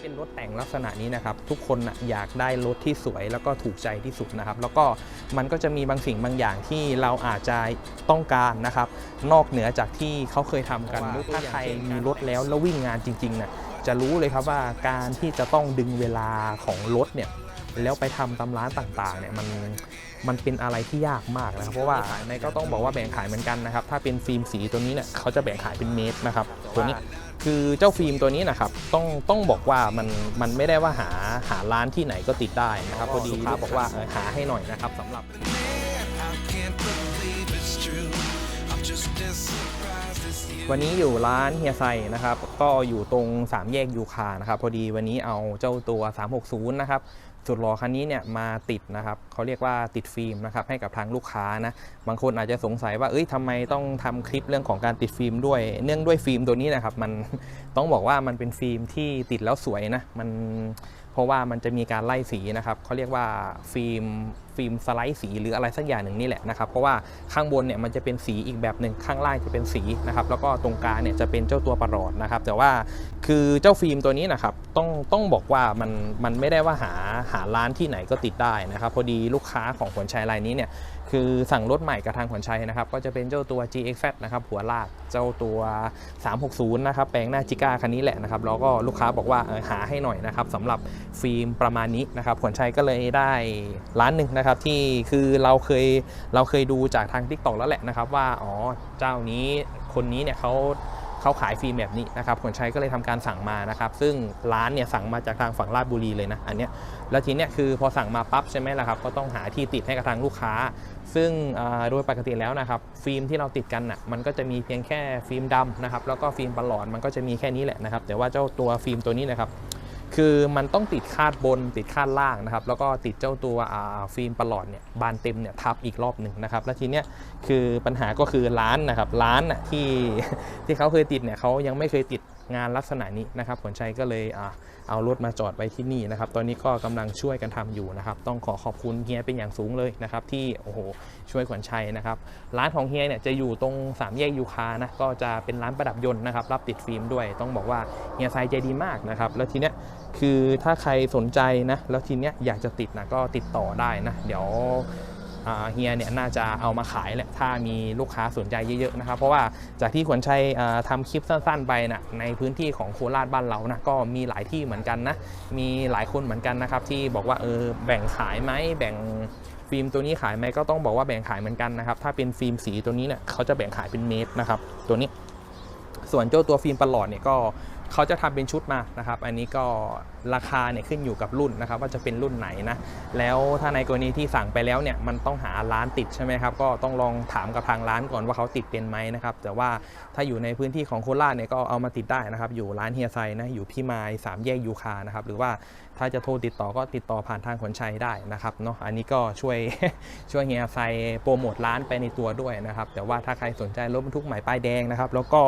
เป็นรถแต่งลักษณะนี้นะครับทุกคนนะอยากได้รถที่สวยแล้วก็ถูกใจที่สุดนะครับ แล้วก็มันก็จะมีบางสิ่งบางอย่างที่เราอาจจะต้องการนะครับ นอกเหนือจากที่เขาเคยทำกันถ้าใครมีรถแล้วแล้ววิ่งงานจริงๆนะจะรู้เลยครับว่าการที่จะต้องดึงเวลาของรถเนี่ยแล้วไปทำตำร้านต่างๆเนี่ยมันมันเป็นอะไรที่ยากมากนะครับ เพราะว่าในก็ต้องบอกว่าแบ่งขายเหมือนกันนะครับ ถ้าเป็นฟิล์มสีตัวนี้เนี่ยเขาจะแบ่งขายเป็นเมตรนะครับตัวนี้ คือเจ้าฟิล์มตัวนี้นะครับต้องต้องบอกว่ามันมันไม่ได้ว่าหาหาร้านที่ไหนก็ติดได้นะครับพอดีลูกค้าบอกว่าเออหาให้หน่อยนะครับสำหรับ I can't believe it's true. วันนี้อยู่ร้านเฮียไซนะครับ ก็อยู่ตรงสามแยกยูคานะครับ พอดีวันนี้เอาเจ้าตัว 360 นะครับสุดหล่อคันนี้เนี่ยมาติดนะครับเขาเรียกว่าติดฟิล์มนะครับให้กับทางลูกค้านะบางคนอาจจะสงสัยว่าเอ้ยทำไมต้องทำคลิปเรื่องของการติดฟิล์มด้วย เนื่องด้วยฟิล์มตัวนี้นะครับมันต้องบอกว่ามันเป็นฟิล์มที่ติดแล้วสวยนะมัน เพราะว่ามันจะมีการไล่สีนะครับเขาเรียกว่าฟิล์มฟิล์มสไลด์สีหรืออะไรสักอย่างหนึ่งนี่แหละนะครับเพราะว่าข้างบนเนี่ยมันจะเป็นสีอีกแบบหนึ่งข้างล่างจะเป็นสีนะครับแล้วก็ตรงกลางเนี่ยจะเป็นเจ้าตัวประหลอดนะครับแต่ว่าคือเจ้าฟิล์มตัวนี้นะครับต้องต้องบอกว่ามันมันไม่ได้ว่าหาหาร้านที่ไหนก็ติดได้นะครับพอดีลูกค้าของขนชัยรายนี้เนี่ยคือสั่งรถใหม่กับทางขวัญชัยนะครับก็จะเป็นเจ้าตัว GX z นะครับหัวลากเจ้าตัว 360 นะครับแปลงหน้าจิก้าคันนี้แหละนะครับแล้วก็ลูกค้าบอกว่าหาให้หน่อยนะครับสำหรับฟิล์มประมาณนี้นะครับขวัญชัยก็เลยได้ร้านหนึ่งนะครับที่คือเราเคยเราเคยดูจากทาง Tik t o อกแล้วแหละนะครับว่าอ๋อเจ้านี้คนนี้เนี่ยเขาเขาขายฟิล์มแบบนี้นะครับขวัญชัยก็เลยทำการสั่งมานะครับ ซึ่งร้านเนี่ยสั่งมาจากทางฝั่งราชบุรีเลยนะอันเนี้ยแล้วทีเนี้ยคือพอสั่งมาปั๊บใช่ไหมล่ะครับก็ต้องหาที่ติดให้กับทางลูกค้า ซึ่งโดยปกติแล้วนะครับ ฟิล์มที่เราติดกันน่ะมันก็จะมีเพียงแค่ฟิล์มดำนะครับแล้วก็ฟิล์มประหลอดมันก็จะมีแค่นี้แหละนะครับแต่ว่าเจ้าตัวฟิล์มตัวนี้นะครับ คือมันต้องติดคาดบนติดคาดล่างนะครับ แล้วก็ติดเจ้าตัวฟิล์มประหลอดเนี่ยบานเต็มเนี่ยทับอีกรอบหนึ่งนะครับ แล้วทีเนี้ยคือปัญหาก็คือร้านนะครับร้านที่ที่เขาเคยติดเนี่ยเขายังไม่เคยติด งานลักษณะนี้นะครับผลชัยก็เลยเอารถมาจอดไว้ที่นี่นะครับ ตอนนี้ก็กำลังช่วยกันทำอยู่นะครับ ต้องขอขอบคุณเฮียเป็นอย่างสูงเลยนะครับ ที่โอ้โหช่วยขวัญชัยนะครับ ร้านของเฮียเนี่ยจะอยู่ตรงสามแยกยูคานะก็จะเป็นร้านประดับยนต์นะครับ รับติดฟิล์มด้วย ต้องบอกว่าเฮียไซใจดีมากนะครับ แล้วทีเนี้ยคือถ้าใครสนใจนะแล้วทีเนี้ยอยากจะติดนะก็ติดต่อได้นะ เดี๋ยว เฮียเนี่ยน่าจะเอามาขายแหละถ้ามีลูกค้าสนใจเยอะๆนะครับเพราะว่าจากที่ขวัญชัยอ่าทำคลิปสั้นๆไปนะในพื้นที่ของโคราชบ้านเรานะก็มีหลายที่เหมือนกันนะมีหลายคนเหมือนกันนะครับที่บอกว่าเออแบ่งขายไหมแบ่งฟิล์มตัวนี้ขายไหมก็ต้องบอกว่าแบ่งขายเหมือนกันนะครับถ้าเป็นฟิล์มสีตัวนี้เนี่ยเขาจะแบ่งขายเป็นเมตรนะครับตัวนี้ส่วนเจ้าตัวฟิล์มประหลอดเนี่ยก็ เขาจะทำเป็นชุดมานะครับ อันนี้ก็ราคาเนี่ยขึ้นอยู่กับรุ่นนะครับ ว่าจะเป็นรุ่นไหนนะ แล้วถ้าในกรณีที่สั่งไปแล้วเนี่ยมันต้องหาร้านติดใช่ไหมครับ ก็ต้องลองถามกับทางร้านก่อนว่าเขาติดเป็นไหมนะครับ แต่ว่าถ้าอยู่ในพื้นที่ของโคราชเนี่ยก็เอามาติดได้นะครับ อยู่ร้านเฮียไซนะ อยู่พี่มายสามแยกยูคานะครับ หรือว่าถ้าจะโทรติดต่อก็ติดต่อผ่านทางขนชัยได้นะครับเนาะ อันนี้ก็ช่วยช่วยเฮียไซโปรโมทร้านไปในตัวด้วยนะครับ แต่ว่าถ้าใครสนใจรถบรรทุกใหม่ป้ายแดงนะครับ แล้วก็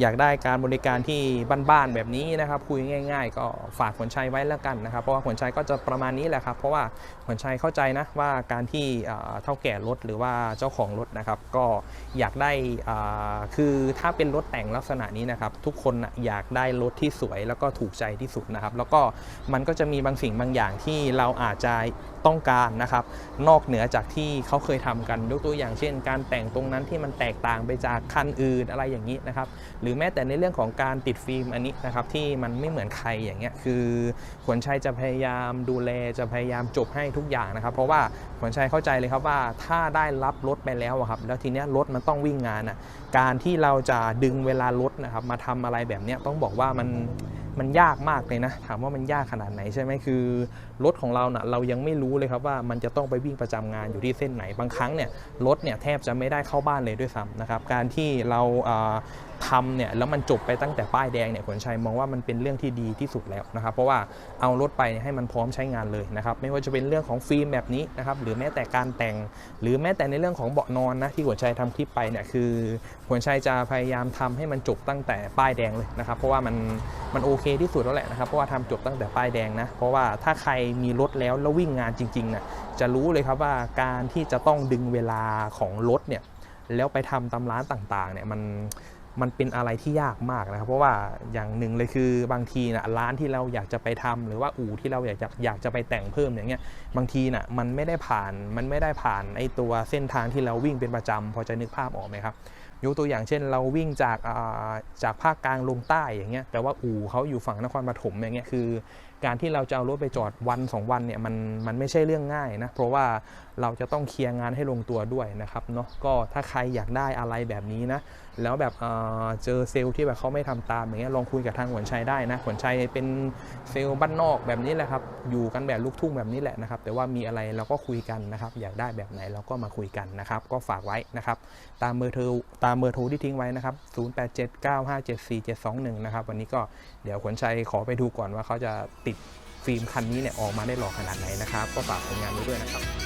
อยากได้การบริการที่บบ้านๆแบบนี้นะครับคุยง่าย ๆ ก็ฝากขนชัยไว้แล้วกันนะครับ เพราะว่าขนชัยก็จะประมาณนี้แหละครับ เพราะว่าขนชัยเข้าใจนะว่าการที่เท่าแก่รถหรือว่าเจ้าของรถนะครับ ก็อยากได้คือถ้าเป็นรถแต่งลักษณะนี้นะครับ ทุกคนอยากได้รถที่สวยแล้วก็ถูกใจที่สุดนะครับ แล้วก็มันก็จะมีบางสิ่งบางอย่างที่เราอาจจะ ต้องการนะครับ นอกเหนือจากที่เขาเคยทำกันยกตัวอย่างเช่น การแต่งตรงนั้นที่มันแตกต่างไปจากคันอื่นอะไรอย่างนี้นะครับ หรือแม้แต่ในเรื่องของการติดฟิล์มอันนี้นะครับที่มันไม่เหมือนใครอย่างเงี้ยคือขวัญชัยจะพยายามดูแลจะพยายามจบให้ทุกอย่างนะครับ เพราะว่าขวัญชัยเข้าใจเลยครับว่าถ้าได้รับรถไปแล้วครับแล้วทีเนี้ยรถมันต้องวิ่งงานอะการที่เราจะดึงเวลารถนะครับมาทำอะไรแบบเนี้ยต้องบอกว่ามัน มันยากมากเลยนะ ถามว่ามันยากขนาดไหนใช่ไหมคือรถของเราเนะ่ะเรายังไม่รู้เลยครับว่ามันจะต้องไปวิ่งประจำงานอยู่ที่เส้นไหนบางครั้งเนี่ยรถเนี่ยแทบจะไม่ได้เข้าบ้านเลยด้วยซ้ำนะครับการที่เราทำเนี่ยแล้วมันจบไปตั้งแต่ป้ายแดงเนี่ยขวัญชัยมองว่ามันเป็นเรื่องที่ดีที่สุดแล้วนะครับ เพราะว่าเอารถไปให้มันพร้อมใช้งานเลยนะครับไม่ว่าจะเป็นเรื่องของฟิล์มแบบนี้นะครับหรือแม้แต่การแต่ง หรือแม้แต่ในเรื่องของเบาะนอนนะที่ขวัญชัยทำคลิปไปเนี่ยคือขวัญชัยจะพยายามทำให้มันจบตั้งแต่ป้ายแดงเลยนะครับ เพราะว่ามัน มันโอเคที่สุดแล้วแหละนะครับเพราะว่าทำจบตั้งแต่ป้ายแดงนะเพราะว่าถ้าใครมีรถแล้วแล้ววิ่งงานจริงๆนะจะรู้เลยครับว่าการที่จะต้องดึงเวลาของรถเนี่ยแล้วไปทำตำร้านต่างๆเนี่ยมันมันเป็นอะไรที่ยากมากนะครับ เพราะว่าอย่างหนึ่งเลยคือบางทีนะร้านที่เราอยากจะไปทำหรือว่าอู่ที่เราอยากจะอยากจะไปแต่งเพิ่มอย่างเงี้ยบางทีน่ะมันไม่ได้ผ่านมันไม่ได้ผ่านไอตัวเส้นทางที่เราวิ่งเป็นประจำพอจะนึกภาพออกไหมครับยกตัวอย่างเช่น เราวิ่งจากาจากภาคกลางลงใต้อย่างเงี้ยแต่ว่าอู่เขาอยู่ฝั่งนครปฐมอย่างเงี้ยคือ การที่เราจะเอารถไปจอดวันสองวันเนี่ยมันมันไม่ใช่เรื่องง่ายนะเพราะว่าเราจะต้องเคลียร์งานให้ลงตัวด้วยนะครับเนาะก็ถ้าใครอยากได้อะไรแบบนี้นะแล้วแบบเเจอเซลล์ที่แบบเขาไม่ทำตามอย่างเงี้ยลองคุยกับทางหวนชัยได้นะหวนชัยเป็นเซลล์บ้านนอกแบบนี้แหละครับอยู่กันแบบลูกทุ่งแบบนี้แหละนะครับแต่ว่ามีอะไรเราก็คุยกันนะครับอยากได้แบบไหนเราก็มาคุยกันนะครับก็ฝากไว้นะครับตามเบอร์โทรตามเบอร์โทรที่ทิ้งไว้นะครับ 0879574721 นะครับ วันนี้ก็เดี๋ยวขวนชัยขอไปดูก่อนว่าเขาจะติดฟิล์มคันนี้เนี่ยออกมาได้หล่อขนาดไหนนะครับ ก็ฝากผลงานไว้ด้วยนะครับ